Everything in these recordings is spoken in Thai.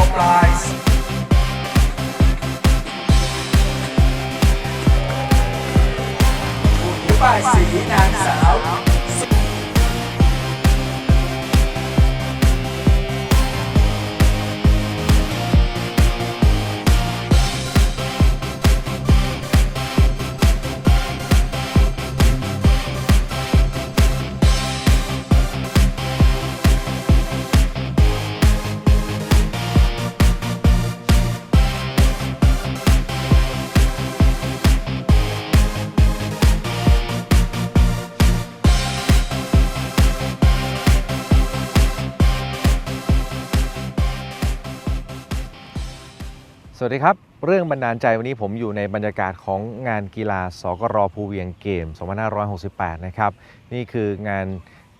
ก วัสดีครับ เรื่องบันดาลใจวันนี้ผมอยู่ในบรรยากาศของงานกีฬาสกรภูเวียงเกม 2568 นะครับ นี่คืองาน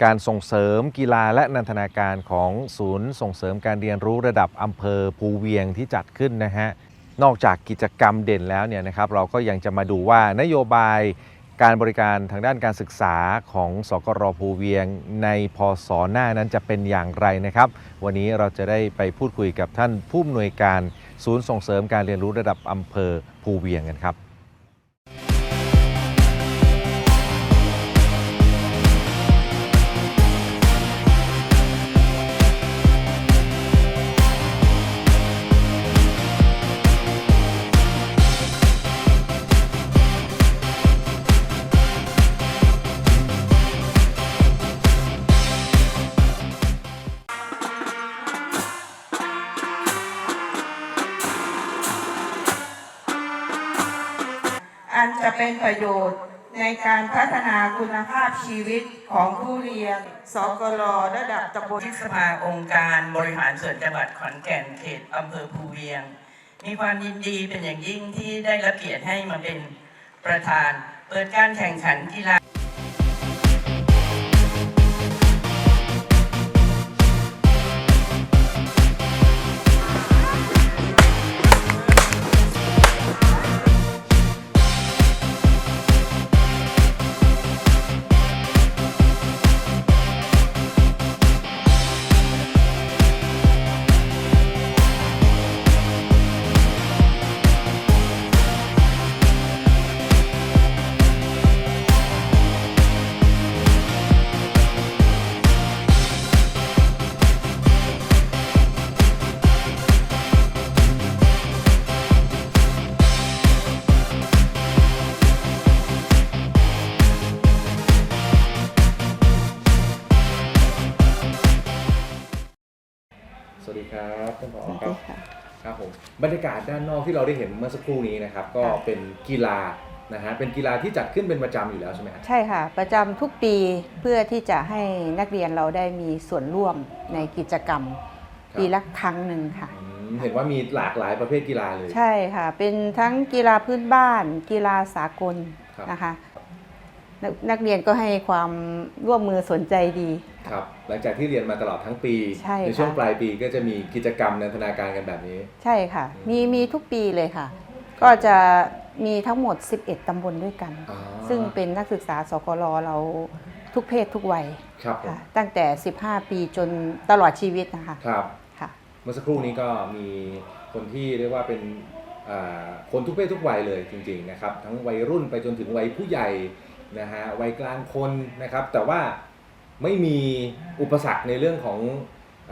การส่งเสริมกีฬาและนันทนาการของศูนย์ส่งเสริมการเรียนรู้ระดับอำเภอภูเวียงที่จัดขึ้นนะฮะนอกจากกิจกรรมเด่นแล้วเนี่ยนะครับเราก็ยังจะมาดูว่านโยบาย การบริการทางด้านการศึกษาของสกรภูเวียงในพศหน้านั้นจะเป็นอย่างไรนะครับ วันนี้เราจะได้ไปพูดคุยกับท่านผู้อำนวยการศูนย์ส่งเสริมการเรียนรู้ระดับอำเภอภูเวียงกันครับ เป็นประโยชน์ในการพัฒนาคุณภาพชีวิตของผู้เรียน สกลระดับตำบลที่สภาองค์การบริหารส่วนจังหวัดขอนแก่นเขตอำเภอภูเวียง มีความยินดีเป็นอย่างยิ่งที่ได้รับเกียรติให้มาเป็นประธาน เปิดการแข่งขันกีฬา ครับท่านผอครับครับผมบรรยากาศด้านนอกที่เราได้เห็นเมื่อสักครู่นี้นะครับ ก็เป็นกีฬานะฮะเป็นกีฬาที่จัดขึ้นเป็นประจำอยู่แล้วใช่ไหมครับใช่ค่ะ ประจำทุกปีเพื่อที่จะให้นักเรียนเราได้มีส่วนร่วมในกิจกรรมครับปีละครั้งหนึ่งค่ะ อืมเห็นว่ามีหลากหลายประเภทกีฬาเลย ใช่ค่ะ เป็นทั้งกีฬาพื้นบ้าน กีฬาสากลครับ นะคะ นกนักเรียนก็ให้ความร่วมมือสนใจดี ครับหลังจากที่เรียนมาตลอดทั้งปีใช่ค่ะ ช่วงปลายปีก็จะมีกิจกรรมนันทนาการกันแบบนี้ ใช่ค่ะ มีมีทุกปีเลยค่ะ ก็จะมีทั้งหมด 11 ตำบลด้วยกัน อ๋อซึ่งเป็นนักศึกษาสกลเราทุกเพศทุกวัยครับผมค่ะ ตั้งแต่ 15 ปีจนตลอดชีวิตนะคะครับ ค่ะ เมื่อสักครู่นี้ก็มีคนที่เรียกว่าเป็นอ่าคนทุกเพศทุกวัยเลยจริงๆนะครับ ทั้งวัยรุ่นไปจนถึงวัยผู้ใหญ่ นะฮะวัยกลางคนนะครับ แต่ว่าไม่มีอุปสรรคในเรื่องของ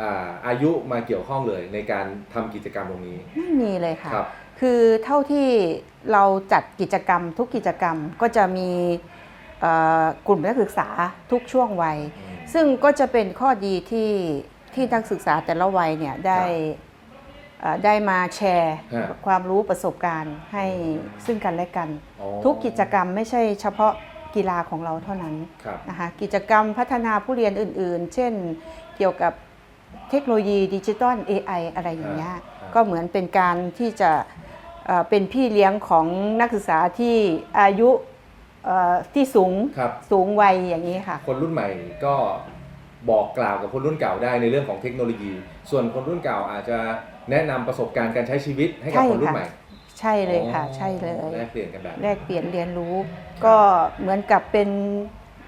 อาอายุมาเกี่ยวข้องเลยในการทำกิจกรรมตรงนี้ไม่มีเลยค่ะ ครับ คือเท่าที่เราจัดกิจกรรมทุกกิจกรรมก็จะมีเอ่อกลุ่มนักศึกษาทุกช่วงวัย ซึ่งก็จะเป็นข้อดีที่ที่นักศึกษาแต่ละวัยเนี่ยได้เอ่อได้มาแชร์ฮะ ความรู้ประสบการณ์ให้ซึ่งกันและกัน อ๋อทุกกิจกรรมไม่ใช่เฉพาะ กีฬาของเราเท่านั้นครับนะคะกิจกรรมพัฒนาผู้เรียนอื่น ๆ เช่นเกี่ยวกับเทคโนโลยีดิจิตอล AI อะไรอย่างเงี้ยครับก็เหมือนเป็นการที่จะเอ่อเป็นพี่เลี้ยงของนักศึกษาที่อายุเอ่อที่สูงครับสูงวัยอย่างนี้ค่ะ คนรุ่นใหม่ก็บอกกล่าวกับคนรุ่นเก่าได้ในเรื่องของเทคโนโลยี ส่วนคนรุ่นเก่าอาจจะแนะนำประสบการณ์การใช้ชีวิตให้กับใช่คนรุ่นค่ะใหม่ ใช่เลยค่ะอ๋อใช่เลย แลกเปลี่ยนกันแบบแลกเปลี่ยนเรียนรู้ ก็เหมือนกับเป็น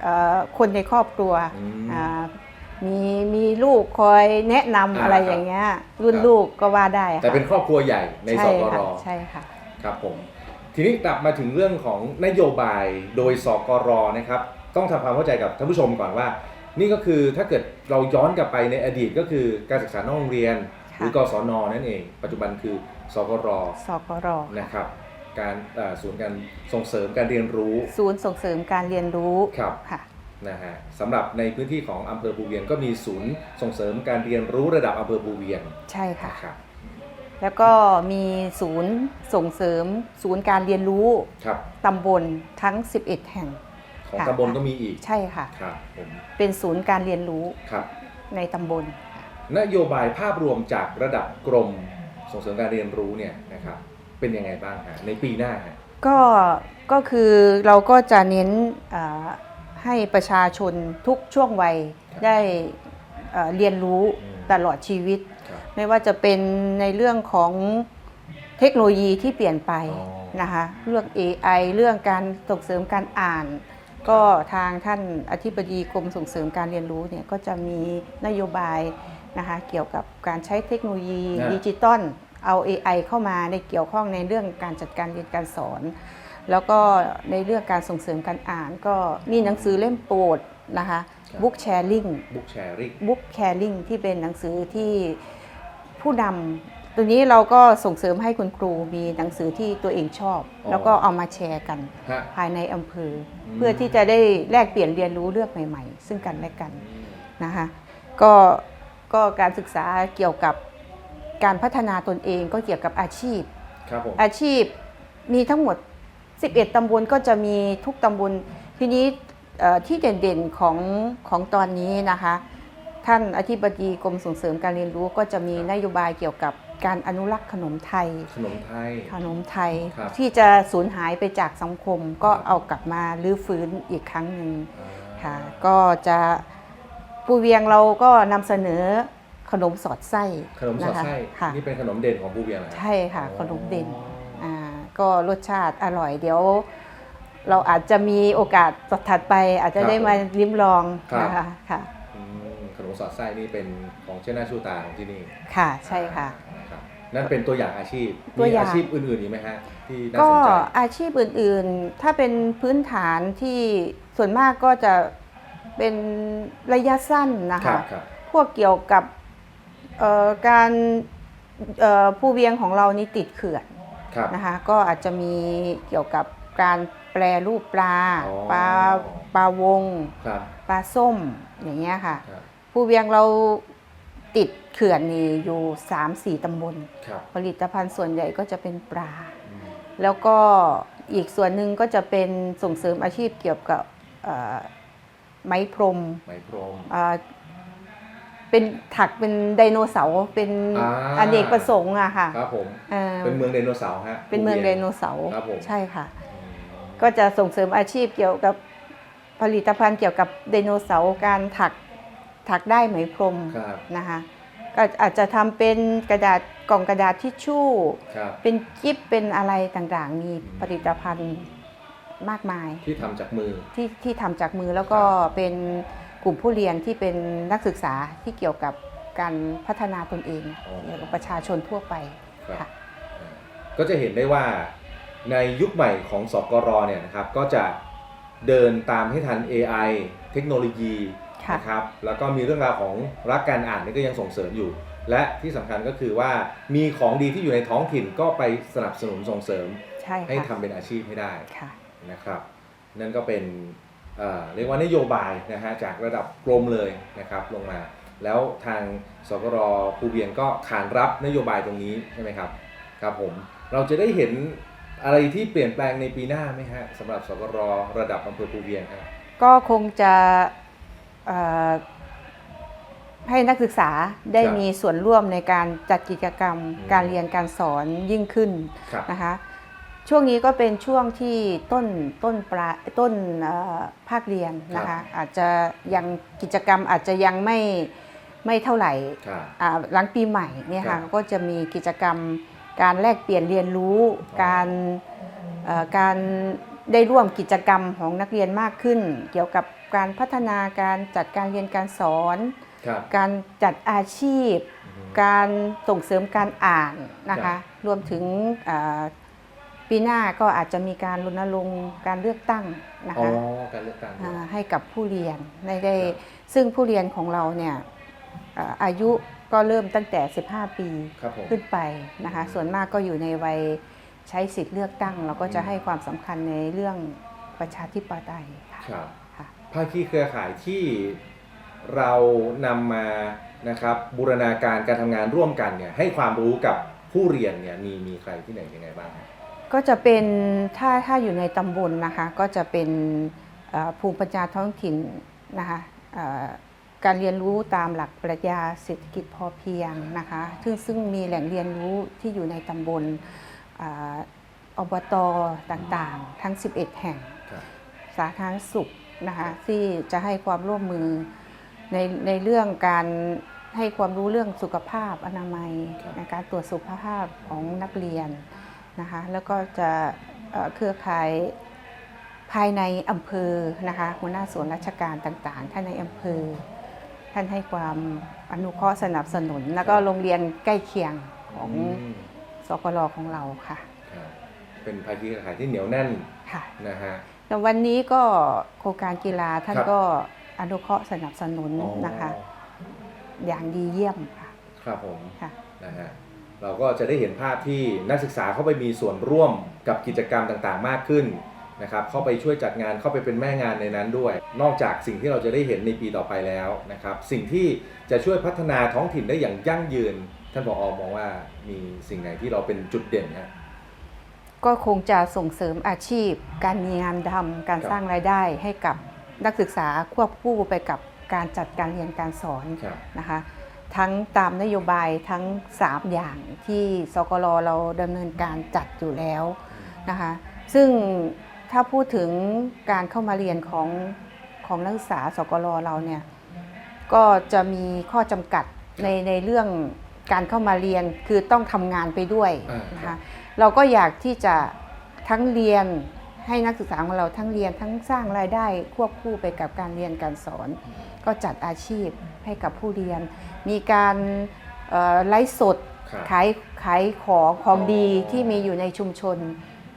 เอ่อคนในครอบครัวอืม อ่ามีมีลูกคอยแนะนำอ่าอะไรอย่างเงี้ย รุ่นครับ ลูกก็ว่าได้ค่ะแต่เป็นครอบครัวใหญ่ในสใช่กรค่ะใช่ค่ะ ครับผม ทีนี้กลับมาถึงเรื่องของนโยบายโดยสกรนะครับ ต้องทำความเข้าใจกับท่านผู้ชมก่อนว่า นี่ก็คือถ้าเกิดเราย้อนกลับไปในอดีตก็คือการศึกษานอกโรงเรียนหค่ะรือกศนนั่นเอง ปัจจุบันคือ สกรสกรนะครับ การเอ่อศูนย์การส่งเสริมการเรียนรู้ ศูนย์ส่งเสริมการเรียนรู้ครับค่ะนะฮะสำหรับในพื้นที่ของอำเภอภูเวียงก็มีศูนย์ส่งเสริมการเรียนรู้ระดับอำเภอภูเวียงใช่ค่ะนะครับแล้วก็มีศูนย์ส่งเสริมศูนย์การเรียนรู้ครับตำบลทั้ง 11 แห่ง ของค่ะตำบลก็มีอีกใช่ค่ะครับผมเป็นศูนย์การเรียนรู้ครับในตำบล นโยบายภาพรวมจากระดับกรม ส่งเสริมการเรียนรู้เนี่ยนะครับเป็นยังไงบ้างฮะในปีหน้าฮะก็ก็คือเราก็จะเน้นเอ่อให้ประชาชนทุกช่วงวัยได้เอ่อเรียนรู้ตลอดชีวิตครับไม่ว่าจะเป็นในเรื่องของเทคโนโลยีที่เปลี่ยนไปอ๋อนะคะเรื่อง AI เรื่องการส่งเสริมการอ่าน ก็ทางท่านอธิบดีกรมส่งเสริมการเรียนรู้เนี่ยก็จะมีนโยบาย นะคะเกี่ยวกับการใช้เทคโนโลยีนะ ดิจิตอลเอา AI เข้ามาในเกี่ยวข้องในเรื่องการจัดการเรียนการสอน แล้วก็ในเรื่องการส่งเสริมการอ่าน ก็มีหนังสือเล่มโปรดนะคะ Book Sharing บุ๊กแชร์ริง Book Caring ที่เป็นหนังสือที่ผู้นำตัวนี้เราก็ส่งเสริมให้คุณครูมีหนังสือที่ตัวเองชอบ อ๋อ แล้วก็เอามาแชร์กันฮะ ภายในอำเภออม เพื่อที่จะได้แลกเปลี่ยนเรียนรู้เรื่องใหม่ ๆ ซึ่งกันและกันนะคะ ก็ ก็การศึกษาเกี่ยวกับการพัฒนาตนเองก็เกี่ยวกับอาชีพครับผมอาชีพมีทั้งหมด 11 ตำบลก็จะมีทุกตำบลทีนี้เอ่อที่เด่นๆของของตอนนี้นะคะ ท่านอธิบดีกรมส่งเสริมการเรียนรู้ก็จะมีนโยบายเกี่ยวกับการอนุรักษ์ขนมไทย ขนมไทย ขนมไทยครับที่จะสูญหายไปจากสังคมก็ครับเอากลับมาลื้อฟื้นอีกครั้งหนึ่งอ่าค่ะ ก็จะ ปูเวียงเราก็นำเสนอขนมสอดไส้ขนมสอดไส้นะคะค่ะ นี่เป็นขนมเด่นของภูเวียงเหรอฮะ ใช่ค่ะอ๋อขนมเด่นอ่าก็รสชาติอร่อยเดี๋ยว เราอาจจะมีโอกาสถัดไปอาจจะได้มาลิ้มลองนะคะค่ะ อืมขนมสอดไส้นี่เป็นของเชน่าชูตาของที่นี่ค่ะใช่ค่ะนะครับนั่นเป็นตัวอย่างอาชีพตัวมีอย่าง อาชีพอื่นๆอีกไหมฮะที่น่าก็สนใจอาชีพอื่นๆ ถ้าเป็นพื้นฐานที่ส่วนมากก็จะ เป็นระยะสั้นนะครัคะ บครับ พวกเกี่ยวกับเอ่อการเอ่อผู้เวียงของเรานี่ติดเขื่อนครับ นะคะก็อาจจะมีเกี่ยวกับการแปรรูปปลาอ๋อ ปลาปลาวง ครับ ปลาส้มอย่างเงี้ยค่ะ ครับ ผู้เวียงเราติดเขื่อนนี่อยู่ 3-4 ตำบล ครับผลิตภัณฑ์ส่วนใหญ่ก็จะเป็นปลา อืมแล้วก็อีกส่วนหนึ่งก็จะเป็นส่งเสริมอาชีพเกี่ยวกับเอ่อ ไม้พรมไมโครมเอ่อเป็นถักเป็นไดโนเสาร์เป็นอ่า อเนกประสงค์อะค่ะครับผม เอ่อเป็นเมืองไดโนเสาร์ฮะเป็นเมืองภูไดวียโนเสาร์ครับผมใช่ค่ะอืมก็จะส่งเสริมอาชีพเกี่ยวกับผลิตภัณฑ์เกี่ยวกับไดโนเสาร์การถักถักได้ไหมพรมครับนะคะก็อาจจะทำเป็นกระดาษกล่องกระดาษทิชชู่ ครับ เป็นกิฟเป็นอะไรต่างๆ มีผลิตภัณฑ์ มากมาย ที่ทำจากมือที่ที่ทำจากมือแล้วก็ครับเป็นกลุ่มผู้เรียนที่เป็นนักศึกษาที่เกี่ยวกับการพัฒนาตนเองเกี่ยวกับประชาชนทั่วไปครับค่ะอ่าก็จะเห็นได้ว่าในยุคใหม่ของสกรเนี่ยนะครับก็จะเดินตามให้ทัน AI เทคโนโลยีค่ะนะครับแล้วก็มีเรื่องราวของรักการอ่านนี่ก็ยังส่งเสริมอยู่ และที่สำคัญก็คือว่ามีของดีที่อยู่ในท้องถิ่นก็ไปสนับสนุนส่งเสริมใช่ให้ค่ะทำเป็นอาชีพให้ได้ค่ะ นะครับ นั่นก็เป็นเอ่อเรียกว่านโยบายนะฮะจากระดับกรมเลยนะครับลงมา แล้วทางสกรภูเวียงก็ขานรับนโยบายตรงนี้ใช่ไหมครับครับผมเราจะได้เห็นอะไรที่เปลี่ยนแปลงในปีหน้าไหมฮะสำหรับสกรระดับอำเภอภูเวียงครับก็คงจะเอ่อให้นักศึกษาได้ครับมีส่วนร่วมในการจัดกิจกรรมอืมการเรียนการสอนยิ่งขึ้นครับนะคะ ช่วงนี้ก็เป็นช่วงที่ต้นต้นปลายต้นเอ่อภาคเรียนนะครัคะบอาจจะยังกิจกรรมอาจจะยังไม่ไม่เท่าไหร่ครับอ่าหลังปีใหม่เนี่ยครัค่ะบก็จะมีกิจกรรมการแลกเปลี่ยนเรียนรู้ การเอ่อการได้ร่วมกิจกรรมของนักเรียนมากขึ้น เกี่ยวกับการพัฒนาการจัดการเรียนการสอนครับการจัดอาชีพอืมการส่งเสริมการอ่านนะครัคะบรวมถึงอ่า ปีหน้าก็อาจจะมีการรณรงค์การเลือกตั้งนะอ๋อคะการเลือกตั้งอ่าให้กับผู้เรียนในได้ครับ ซึ่งผู้เรียนของเราเนี่ยอ่าอายุก็เริ่มตั้งแต่ 15 ปีครับผม ขึ้นไปนะคะส่วนมากก็อยู่ในวัยใช้สิทธิ์เลือกตั้ง เราก็จะให้ความสำคัญในเรื่องประชาธิปไตยค่ะ ครับค่ะ ภาคีเครือข่ายที่เรานำมานะครับบูรณาการการทำงานร่วมกันเนี่ยให้ความรู้กับผู้เรียนเนี่ยมีมีใครที่ไหนยังไงบ้างครับ ก็จะเป็นถ้าถ้าอยู่ในตำบลนะคะ ก็จะเป็นเอ่อภูมิปัญญาท้องถิ่นนะคะเอ่อการเรียนรู้ตามหลักปรัชญาเศรษฐกิจพอเพียงนะคะ ซึ่งซึ่งมีแหล่งเรียนรู้ที่อยู่ในตำบลอ่าอบตต่างๆ ทั้ง 11 แห่งครับสาธารณสุขนะคะที่จะให้ความร่วมมือในในเรื่องการให้ความรู้เรื่องสุขภาพอนามัยครับในการตรวจสุขภาพของนักเรียน นะคะแล้วก็จะเอ่อเครือข่ายภายในอำเภอนะคะหัวหน้าส่วนราชการต่างๆ ท่านในอำเภอ ท่านให้ความอนุเคราะห์สนับสนุน แล้วก็โรงเรียนใกล้เคียงของอืมสกลของเราค่ะ ครับเป็นภาคีเครือข่ายที่เหนียวแน่นค่ะ นะฮะ แต่วันนี้ก็โครงการกีฬาท่านครับ ก็อนุเคราะห์สนับสนุนอ๋อนะคะ อย่างดีเยี่ยมค่ะ ครับผม ค่ะ นะฮะ เราก็จะได้เห็นภาพที่นักศึกษาเข้าไปมีส่วนร่วมกับกิจกรรมต่างๆ มากขึ้นนะครับเข้าไปช่วยจัดงานเข้าไปเป็นแม่งานในนั้นด้วย นอกจากสิ่งที่เราจะได้เห็นในปีต่อไปแล้วนะครับ สิ่งที่จะช่วยพัฒนาท้องถิ่นได้อย่างยั่งยืน ท่านผอมองว่ามีสิ่งไหนที่เราเป็นจุดเด่นฮะก็คงจะส่งเสริมอาชีพ การมีงานทำการครับสร้างรายได้ให้กับนักศึกษาควบคู่ไปกับการจัดการเรียนการสอนครับนะคะ ทั้งตามนโยบายทั้ง 3 อย่างที่สกลเราดำเนินการจัดอยู่แล้วนะคะ ซึ่งถ้าพูดถึงการเข้ามาเรียนของของนักศึกษาสกลเราเนี่ยก็จะมีข้อจำกัดในในเรื่องการเข้ามาเรียนคือต้องทำงานไปด้วยอ่านะครัคะบเราก็อยากที่จะทั้งเรียนให้นักศึกษาของเราทั้งเรียนทั้งสร้างรายได้ควบคู่ไปกับการเรียนการสอน ก็จัดอาชีพให้กับผู้เรียน มีการเอ่อไลฟ์สดครับขายขายของของอ๋อดีที่มีอยู่ในชุมชน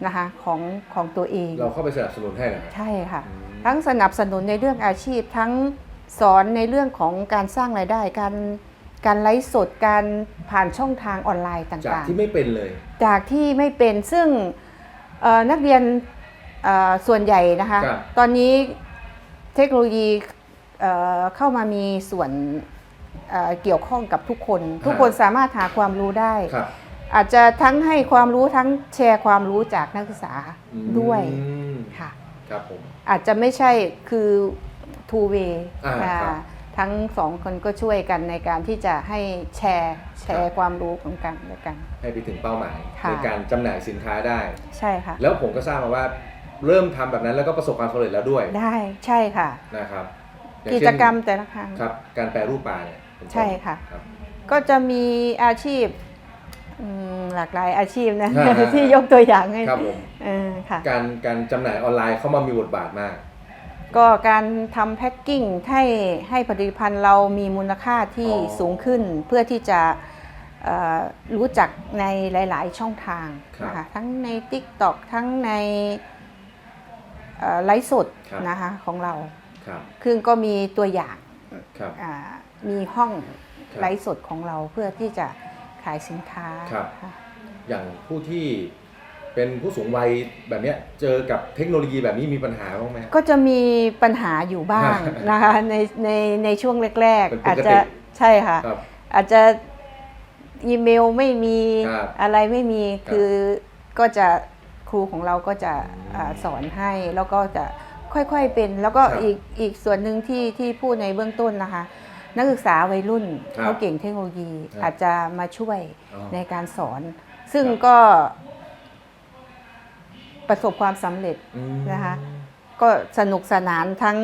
นะคะของของตัวเอง เราเข้าไปสนับสนุนให้นะครับใช่ค่ะอืมทั้งสนับสนุนในเรื่องอาชีพทั้งสอนในเรื่องของการสร้างรายได้การการไลฟ์สดการผ่านช่องทางออนไลน์จากต่างที่ไม่เป็นเลยๆจากที่ไม่เป็นซึ่งเอ่อนักเรียนเอ่อส่วนใหญ่นะคะครับตอนนี้เทคโนโลยีเอ่อเข้ามามีส่วน เอ่อเกี่ยวข้องกับทุกคน ทุกคนสามารถหาความรู้ได้ครับอาจจะทั้งให้ความรู้ทั้งแชร์ความรู้จากนักศึกษาด้วยอืมค่ะครับผมอาจจะไม่ใช่คือ two way อ่าอ่าครับทั้งสองคนก็ช่วยกันในการที่จะให้แชร์แชครัร์บความรู้ของกันและกัน ให้ไปถึงเป้าหมายค่ะในการจำหน่ายสินค้าได้ ใช่ค่ะ แล้วผมก็ทราบมาว่าเริ่มทำแบบนั้นแล้วก็ประสบความสำเร็จแล้วด้วย ได้ใช่ค่ะนะครับอย่างกิเช่นจกรรมแต่ละครั้งครับ การแปรรูปปลาเนี่ยเป็นต้น ใช่ค่ะรับก็จะมีอาชีพอืมหลากหลายอาชีพนะอ่าที่ยกตัวอย่างให้ครับผมเออค่ะการการจำหน่ายออนไลน์เข้ามามีบทบาทมาก ก็การทำแพ็กกิ้งให้ให้ผลิตภัณฑ์เรามีมูลค่าที่อ๋อสูงขึ้นเพื่อที่จะเอ่อรู้จักในหลาย ๆ ช่องทางครับนะคะทั้งใน TikTok ทั้งในเอ่อไลฟ์สดครับนะคะของเราครับคือก็มีตัวอย่างครับอ่า มีห้องครับไลฟ์สดของเราเพื่อที่จะขายสินค้าครับ ค่ะ อย่างผู้ที่เป็นผู้สูงวัยแบบเนี้ยเจอกับเทคโนโลยีแบบนี้มีปัญหาบ้างไหม ก็จะมีปัญหาอยู่บ้าง นะคะในในในช่วงแรก เป็นๆปกติอาจจะใช่ค่ะ ครับ อาจจะอีเมลไม่มีครับอะไรไม่มีครับคือก็จะครูของเราก็จะอืมอ่าสอนให้ แล้วก็จะค่อยๆเป็น แล้วก็ครับอีกอีกส่วนหนึ่งที่ที่พูดในเบื้องต้นนะคะ นักศึกษาวัยรุ่นครับเขาเก่งเทคโนโลยีครับอาจจะมาช่วยอ๋อในการสอน ซึ่งครับก็ประสบความสำเร็จอืมนะคะก็สนุกสนานทั้ง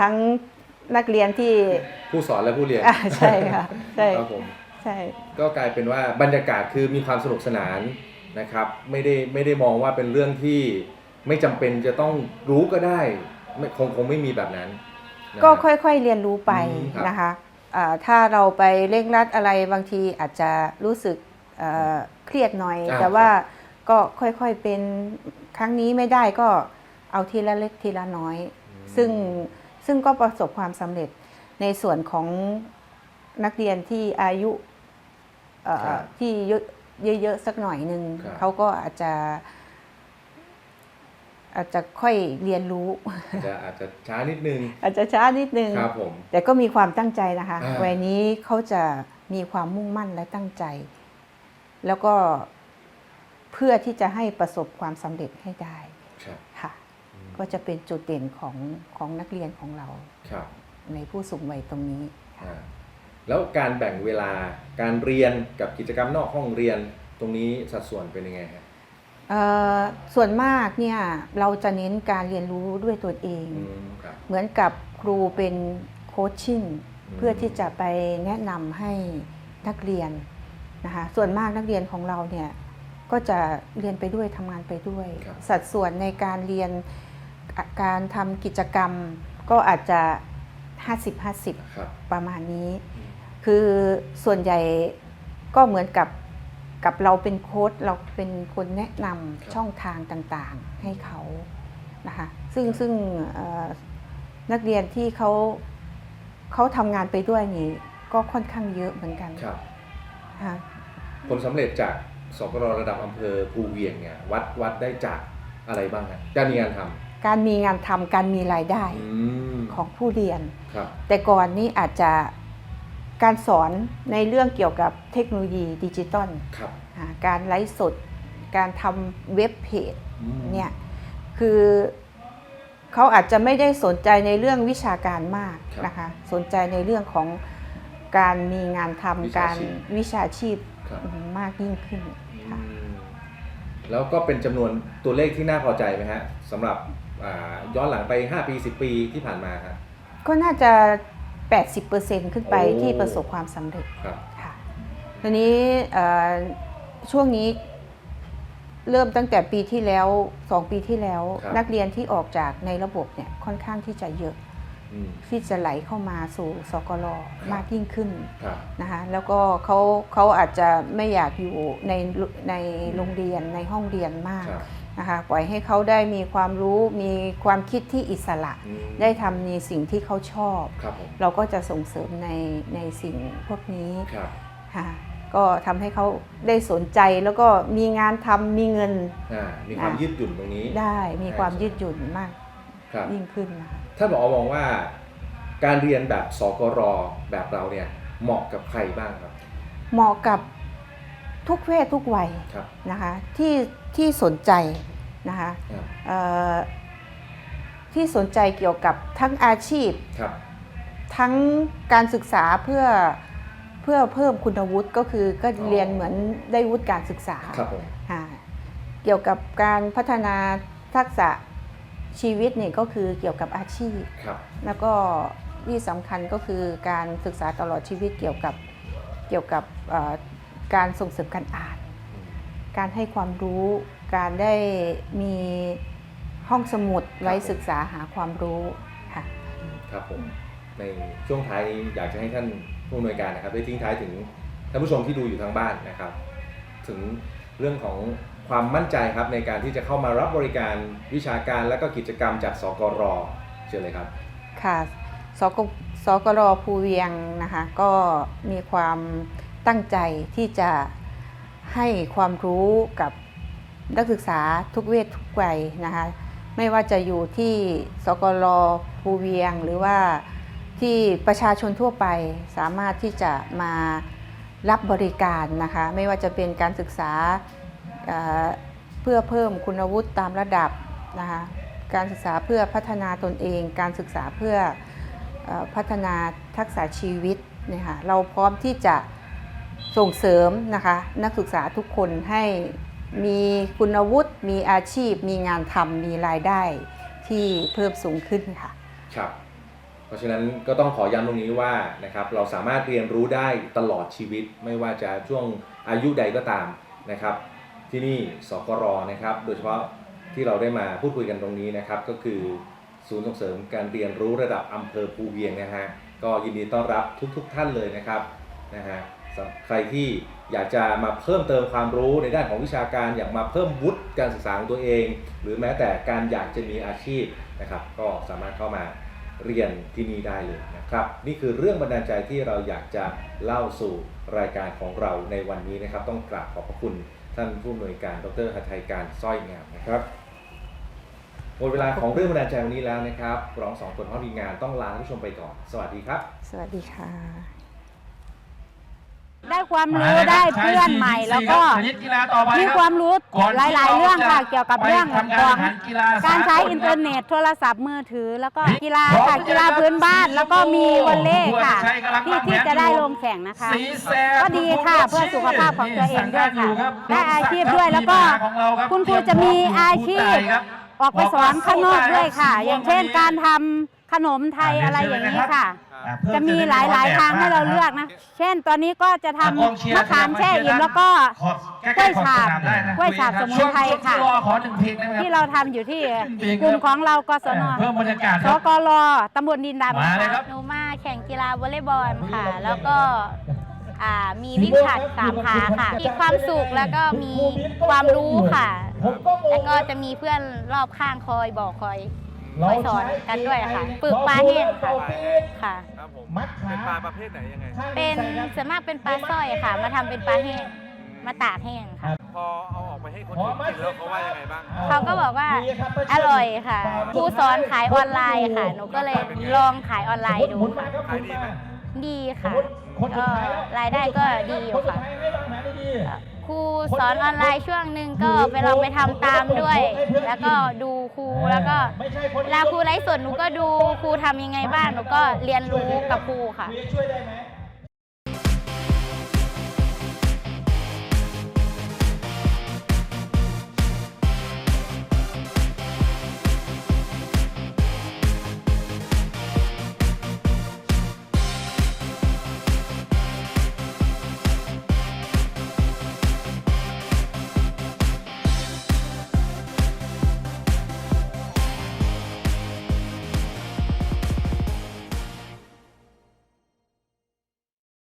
ทั้งนักเรียนที่ผู้สอนและผู้เรียนอ่าใช่ค่ะใช่ครับผมใช่ก็กลายเป็นว่าบรรยากาศคือมีความสนุกสนานนะครับไม่ได้ไม่ได้มองว่าเป็นเรื่องที่ไม่จำเป็นจะต้องรู้ก็ได้ไม่คงคงไม่มีแบบนั้นนะ ก็ฮะค่อยๆเรียนรู้ไปอืมครับนะคะอ่าถ้าเราไปเร่งรัดอะไรบางทีอาจจะรู้สึกเอ่อเครียดหน่อยอ่าแต่ว่าก็ค่อยๆเป็นครั้งนี้ไม่ได้ก็เอาทีละเล็กทีละน้อย ซึ่งซึ่งก็ประสบความสำเร็จในส่วนของนักเรียนที่อายุเอ่อครับที่เยอะเยอะๆสักหน่อยหนึ่งครับเขาก็อาจจะ อาจจะค่อยเรียนรู้ อาจจะอาจจะช้านิดนึง อาจจะช้านิดนึงครับผม แต่ก็มีความตั้งใจนะคะอ่า วัยนี้เขาจะมีความมุ่งมั่นและตั้งใจ แล้วก็เพื่อที่จะให้ประสบความสำเร็จให้ได้ครับค่ะก็จะเป็นจุดเด่นของของนักเรียนของเราครับในผู้สูงวัยตรงนี้อ่าแล้วการแบ่งเวลาการเรียนกับกิจกรรมนอกห้องเรียนตรงนี้สัดส่วนเป็นยังไงฮะเอ่อ ส่วนมากเนี่ยเราจะเน้นการเรียนรู้ด้วยตัวเองอืมครับเหมือนกับครูเป็นโคชชิ่งอืมเพื่อที่จะไปแนะนำให้นักเรียนนะคะส่วนมากนักเรียนของเราเนี่ยก็จะเรียนไปด้วยทำงานไปด้วยครับสัดส่วนในการเรียนอะการทำกิจกรรมก็อาจจะ 50-50ครับประมาณนี้อืมคือส่วนใหญ่ก็เหมือนกับ กับเราเป็นโค้ดเราเป็นคนแนะนำช่องทางต่างๆให้เขานะคะซึ่งซึ่งเอ่อนักเรียนที่เขาเขาทำงานไปด้วยนี่ก็ค่อนข้างเยอะเหมือนกันครับนะคะผลสำเร็จจากสกรระดับอำเภอภูเวียงเนี่ยวัดวัดได้จากอะไรบ้างฮะการมีงานทการมีงานทำการมีรายได้ำอืมของผู้เรียนครับแต่ก่อนนี้อาจจะ การสอนในเรื่องเกี่ยวกับเทคโนโลยีดิจิตอลครับอ่าการไลฟ์สด การทำเว็บเพจอืมเนี่ยคือเขาอาจจะไม่ได้สนใจในเรื่องวิชาการมากครับนะคะสนใจในเรื่องของการมีงานทำวิชาการชีพวิชาชีพครับมากยิ่งขึ้นอืค่ะมแล้วก็เป็นจำนวนตัวเลขที่น่าพอใจไหมฮะสำหรับอ่าย้อนหลังไป 5 ปี 10 ปีที่ผ่านมาครับก็น่าจะ 80%ขึ้นไปโอ้ที่ประสบความสำเร็จครับค่ะทีนี้เอ่อช่วงนี้เริ่มตั้งแต่ปีที่แล้ว2ปีที่แล้วครับนักเรียนที่ออกจากในระบบเนี่ยค่อนข้างที่จะเยอะอืมที่จะไหลเข้ามาสู่สกลครับมากยิ่งขึ้นครับนะคะแล้วก็เขาเขาอาจจะไม่อยากอยู่ในในโรงเรียนในห้องเรียนมากครับ นะคะปล่อยให้เขาได้มีความรู้มีความคิดที่อิสระ อืมได้ทำในสิ่งที่เขาชอบ ครับผมเราก็จะส่งเสริมในในสิ่งพวกนี้ครับค่ะก็ทำให้เขาได้สนใจแล้วก็มีงานทำมีเงินอ่ามีความอะยืดหยุ่นตรงนี้ได้มีความใช่ยืดหยุ่นมากครับ ยิ่งขึ้นนะคะ ท่านผอมองว่า การเรียนแบบสกรแบบเราเนี่ยเหมาะกับใครบ้างครับเหมาะกับทุกเพศทุกวัยครับ นะคะที่ ที่สนใจนะคะครับเอ่อที่สนใจเกี่ยวกับทั้งอาชีพครับทั้งการศึกษาเพื่อเพื่อเพิ่มคุณวุฒิก็คือก็อ๋อเรียนเหมือนได้วุฒิการศึกษาครับผมอ่าเกี่ยวกับการพัฒนาทักษะชีวิตเนี่ยก็คือเกี่ยวกับอาชีพครับแล้วก็ที่สำคัญก็คือการศึกษาตลอดชีวิตเกี่ยวกับเกี่ยวกับเอ่อการส่งเสริมการอ่านอืม การให้ความรู้ การได้มีห้องสมุดไว้ครับผมศึกษาหาความรู้ค่ะ ครับผมในช่วงท้ายนี้อยากจะให้ท่านผู้อำนวยการนะครับ ได้ทิ้งท้ายถึงท่านผู้ชมที่ดูอยู่ทางบ้านนะครับ ถึงเรื่องของความมั่นใจครับในการที่จะเข้ามารับบริการวิชาการและก็กิจกรรมจากสกรเชิญเลยครับ ค่ะสกสกรภูเวียงนะคะก็มีความตั้งใจที่จะ ให้ความรู้กับนักศึกษาทุกเวททุกวัยนะคะไม่ว่าจะอยู่ที่สกรภูเวียง หรือว่าที่ประชาชนทั่วไปสามารถที่จะมารับบริการนะคะไม่ว่าจะเป็นการศึกษาเเพื่อเพิ่มคุณวุฒิตามระดับนะคะการศึกษาเพื่อพัฒนาตนเอง การศึกษาเพื่อออพัฒนาทักษะชีวิตเนี่ยค่ะเราพร้อมที่จะ ส่งเสริมนะคะนักศึกษาทุกคนให้มีคุณวุฒิมีอาชีพ มีงานทำมีรายได้ที่เพิ่มสูงขึ้นค่ะ ครับ เพราะฉะนั้นก็ต้องขอย้ำตรงนี้ว่านะครับเราสามารถเรียนรู้ได้ตลอดชีวิต ไม่ว่าจะช่วงอายุใดก็ตามนะครับ ที่นี่สกรนะครับ โดยเฉพาะที่เราได้มาพูดคุยกันตรงนี้นะครับ ก็คือศูนย์ส่งเสริมการเรียนรู้ระดับอำเภอภูเวียงนะฮะก็ยินดีต้อนรับทุกๆทท่านเลยนะครับนะฮะ ใครที่อยากจะมาเพิ่มเติมความรู้ในด้านของวิชาการอยากมาเพิ่มวุฒิการศึกษาของตัวเอง หรือแม้แต่การอยากจะมีอาชีพนะครับ ก็สามารถเข้ามาเรียนที่นี่ได้เลยนะครับ นี่คือเรื่องบันดาลใจที่เราอยากจะเล่าสู่รายการของเราในวันนี้นะครับ ต้องกราบขอบพระคุณท่านผู้อำนวยการดรหัตถยการสร้อยงามนะครับหมดเวลาของเรื่องบันดาลใจวันนี้แล้วนะครับเราสองคนพร้อมทีงานต้องลาท่านผู้ชมไปก่อน สวัสดีครับ สวัสดีค่ะ ได้ความรู้ได้เพื่อนใหม่แล้วก็ชนิดกีฬาต่อไปมีรับความรู้ก่อนหที่ลาย ๆ เรื่องค่ะจะเกี่ยวกับเรื่องไปขทำองแข่งขันกีฬาการใช้สากลอินเทอร์เน็ตโทรศัพท์มือถือ แล้วก็นี่กีฬาพร้อค่ะมกีฬาพื้นบ้าน แล้วก็มีวอลเลย์ค่ะผู้ชัยกำลังที่วางแผนที่จะได้อยู่ลงแข่งนะคะสีแสบก็ดีค่ะเพื่อสุขภาพของตัวเองด้วยค่ะได้อาชีพด้วยแล้วก็คุณครูจะมีอาชีพออกไปสอนข้างนอกด้วยค่ะ อย่างเช่นการทำขนมไทยอะไรอย่างนี้ค่ะ จะมีหลายๆทางให้เราเลือกนะ เช่นตอนนี้ก็จะทำมะขามแช่อิ่มแล้วก็กล้วยฉาบกล้วยฉาบสมุนไพรค่ะ ช่วงรอขอหนึ่งเพลงได้ไหมครับที่เราทำอยู่ที่กลุ่มของเรากศนเพิ่มบรรยากาศสครับกลตำบลดินดำมาเลยครับ หนูมาแข่งกีฬาวอลเลย์บอลค่ะ แล้วก็อ่ามีวิ่งผลัดสามขาค่ะ มีความสุขแล้วก็มีความรู้ค่ะ แล้วก็จะมีเพื่อนรอบข้างคอยบอกคอย คอยสอนกันด้วยค่ะฝึกปลาแห้งค่ะค่ะ ครับผมมัดขา เป็นปลาประเภทไหนยังไง เป็นส่วนมากเป็นปลาสร้อยค่ะ มาทำเป็นปลาแห้งมาตากแห้งค่ะ พอเอาออกไปให้คนอื่นกินแล้วเขาว่ายังไงบ้าง เขาก็บอกว่าอร่อยค่ะครูสอนขายออนไลน์ค่ะ หนูก็เลยลองขายออนไลน์ดูค่ะขายดีไหม ดีค่ะก็รายได้ก็ดีอยู่ค่ะ ครูสอนออนไลน์ช่วงหนึ่งก็ไปลองไปทำตามด้วย แล้วก็ดูครูแล้วก็เวลาครูไลฟ์สดหนูก็ดูครูทำยังไงบ้างหนูก็เรียนรู้กับครูค่ะ ช่วยได้ไหม